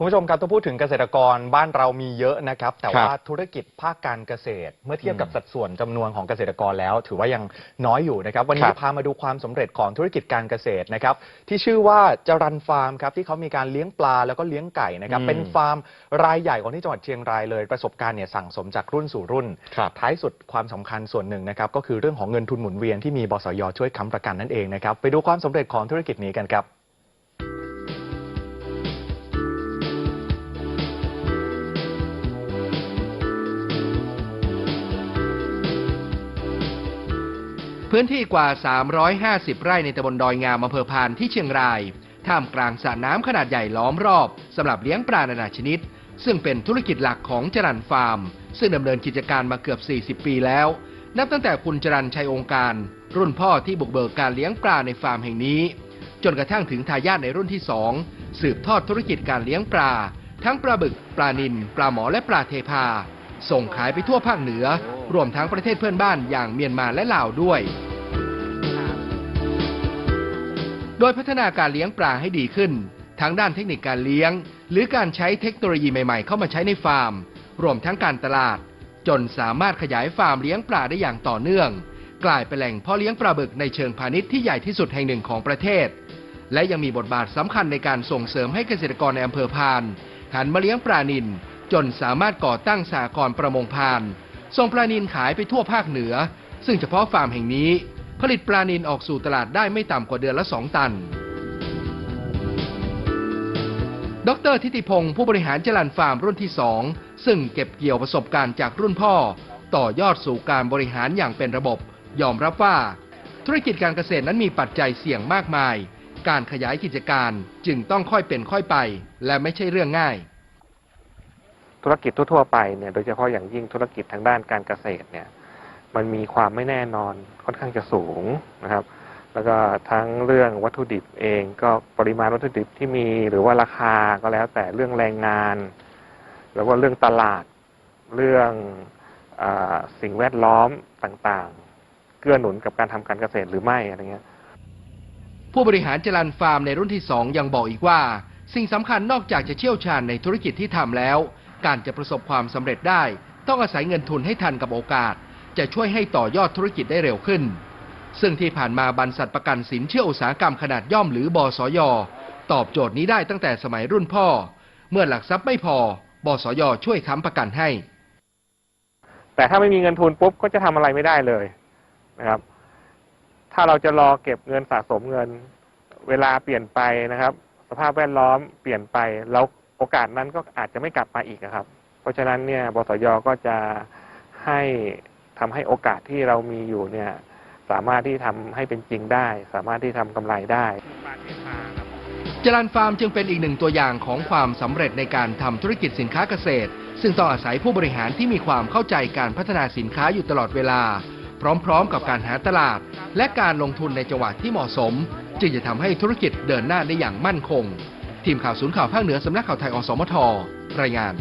คุณผู้ชมครับต้องพูดถึงเกษตรกรบ้านเรามีเยอะนะครับ แต่ครับว่าธุรกิจภาคการเกษตร เมื่อเทียบกับสัดส่วนจำนวนของเกษตรกรแล้ว ถือว่ายังน้อยอยู่นะครับ วันนี้ครับพามาดูความสำเร็จของธุรกิจการเกษตรนะครับ ที่ชื่อว่าจรันฟาร์มครับที่เขามีการเลี้ยงปลาแล้วก็เลี้ยงไก่นะครับอืมเป็นฟาร์มรายใหญ่ของที่จังหวัดเชียงรายเลย ประสบการณ์เนี่ยสั่งสมจากรุ่นสู่รุ่นครับท้ายสุดความสำคัญส่วนหนึ่งนะครับก็คือเรื่องของเงินทุนหมุนเวียนที่มีบสยช่วยค้ำประกันนั่นเองนะครับไปดูความสำเร็จของธุรกิจนี้กันครับ พื้นที่กว่า 350 ไร่ในตำบลดอยงามอำเภอพานที่เชียงราย ท่ามกลางสระน้ำขนาดใหญ่ล้อมรอบสำหรับเลี้ยงปลานานาชนิด ซึ่งเป็นธุรกิจหลักของจรันฟาร์ม ซึ่งดำเนินกิจการมาเกือบ 40 ปีแล้ว นับตั้งแต่คุณจรันชัยองค์การ รุ่นพ่อที่บุกเบิกการเลี้ยงปลาในฟาร์มแห่งนี้ จนกระทั่งถึงทายาทในรุ่นที่ 2 สืบทอดธุรกิจการเลี้ยงปลา ทั้งปลาบึก ปลานิลปลาหมอและปลาเทพา ส่งขายไปทั่วภาคเหนือ รวมทั้งประเทศเพื่อนบ้านอย่างเมียนมาและลาวด้วย โดยพัฒนาการเลี้ยงปลาให้ดีขึ้น ทั้งด้านเทคนิคการเลี้ยง หรือการใช้เทคโนโลยีใหม่ๆ เข้ามาใช้ในฟาร์ม รวมทั้งการตลาด จนสามารถขยายฟาร์มเลี้ยงปลาได้อย่างต่อเนื่อง กลายเป็นแหล่งเพ่อเลี้ยงปลาบึกในเชิงพาณิชย์ที่ใหญ่ที่สุดแห่งหนึ่งของประเทศ และยังมีบทบาทสำคัญในการส่งเสริมให้เกษตรกรในอำเภอพานหันมาเลี้ยงปลานิล จนสามารถก่อตั้งสหกรประมงพานส่งปลานิลขายไปทั่วภาคเหนือ ซึ่งเฉพาะฟาร์มแห่งนี้ ผลิตปลานิลออกสู่ตลาดได้ไม่ต่ำกว่าเดือนละ 2 ตัน ดรทิติพงศ์ผู้บริหารจรันฟาร์มรุ่นที่ 2 ซึ่งเก็บเกี่ยวประสบการณ์จากรุ่นพ่อ ต่อยอดสู่การบริหารอย่างเป็นระบบ ยอมรับว่า ธุรกิจการเกษตรนั้นมีปัจจัยเสี่ยงมากมาย การขยายกิจการจึงต้องค่อยเป็นค่อยไป และไม่ใช่เรื่องง่าย ธุรกิจทั่วๆไปเนี่ยโดยเฉพาะอย่างยิ่งธุรกิจทางด้านการเกษตรเนี่ยมันมีความไม่แน่นอนค่อนข้างจะสูงนะครับ แล้วก็ทั้งเรื่องวัตถุดิบเองก็ปริมาณวัตถุดิบที่มีหรือว่าราคาก็แล้วแต่เรื่องแรงงาน แล้วก็เรื่องตลาดเรื่องอสิ่งแวดล้อมต่างๆ เกื้อหนุนกับการทำการเกษตรหรือไม่อะไรเงี้ยผู้บริหารจรันฟาร์มในรุ่นที่ 2 ยังบอกอีกว่า สิ่งสำคัญนอกจากจะเชี่ยวชาญในธุรกิจที่ทำแล้ว การจะประสบความสำเร็จได้ ต้องอาศัยเงินทุนให้ทันกับโอกาส จะช่วยให้ต่อยอดธุรกิจได้เร็วขึ้น ซึ่งที่ผ่านมาบรรษัทประกันสินเชื่ออุตสาหกรรมขนาดย่อมหรือบสยตอบโจทย์นี้ได้ตั้งแต่สมัยรุ่นพ่อ เมื่อหลักทรัพย์ไม่พอบสยช่วยค้ำประกันให้ แต่ถ้าไม่มีเงินทุนปุ๊บก็จะทำอะไรไม่ได้เลยนะครับ ถ้าเราจะรอเก็บเงินสะสมเงิน เวลาเปลี่ยนไปนะครับ สภาพแวดล้อมเปลี่ยนไปแล้ว โอกาสนั้นก็อาจจะไม่กลับมาอีกครับ เพราะฉะนั้นเนี่ยบสยก็จะให้ทำให้โอกาสที่เรามีอยู่เนี่ยสามารถที่ทำให้เป็นจริงได้ สามารถที่ทำกำไรได้จรันฟาร์มจึงเป็นอีกหนึ่งตัวอย่างของความสำเร็จในการทำธุรกิจสินค้าเกษตร ซึ่งต้องอาศัยผู้บริหารที่มีความเข้าใจการพัฒนาสินค้าอยู่ตลอดเวลา พร้อมๆ กับการหาตลาด และการลงทุนในจังหวะที่เหมาะสม จึงจะทำให้ธุรกิจเดินหน้าได้อย่างมั่นคง ทีมข่าวศูนย์ข่าวภาคเหนือสำนักข่าวไทยอสมทรายงาน